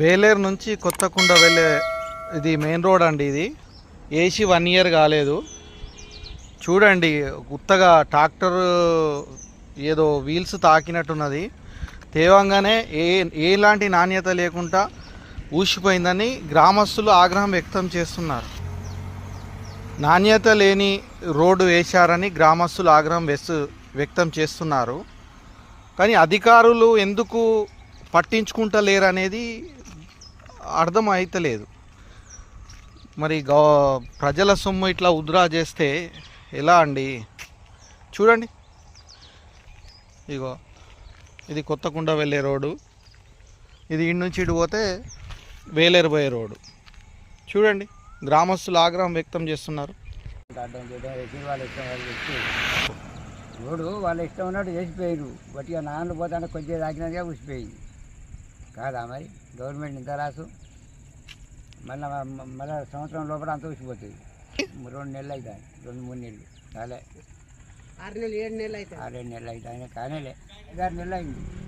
వేలేరు నుంచి కొత్తకుండ వెళ్ళే ఇది మెయిన్ రోడ్ అండి ఇది. ఏసీ వన్ ఇయర్ కాలేదు. చూడండి కొత్తగా ట్రాక్టర్ ఏదో వీల్స్ తాకినట్టున్నది. తేవంగానే ఏ ఎలాంటి నాణ్యత లేకుండా ఊసిపోయిందని గ్రామస్తులు ఆగ్రహం వ్యక్తం చేస్తున్నారు. నాణ్యత లేని రోడ్డు వేశారని గ్రామస్తులు ఆగ్రహం వ్యక్తం చేస్తున్నారు. కానీ అధికారులు ఎందుకు పట్టించుకుంటలేరు అనేది అర్థం అయితలేదు మరి గవ ప్రజల సొమ్ము ఇట్లా ఉద్రా చేస్తే ఎలా అండి? చూడండి. ఇగో ఇది కొత్తకుండ వెళ్ళే రోడ్డు. ఇది ఇటు నుంచి ఇటు పోతే వేలేరు పోయే రోడ్డు. చూడండి. గ్రామస్తులు ఆగ్రహం వ్యక్తం చేస్తున్నారు. ఇష్టం వాళ్ళు రోడ్డు వాళ్ళ ఇష్టం ఉన్నట్టు చేసిపోయారు బట్టిగా నాన్న పోతానే కొద్దిగా తాకినట్టుగా ఉసిపోయింది కాదా మరి? గవర్నమెంట్ ఇంత రాసు? మళ్ళీ మళ్ళీ సంవత్సరం లోపల అంతా ఊసిపోతుంది రెండు నెలలు అవుతాయి రెండు మూడు నెలలు. కాలే. ఆరు నెలలు ఏడు నెలలు అవుతాయి ఆరేడు నెలలు అవుతాయి కానేలే. ఐదారు నెలలు అయింది.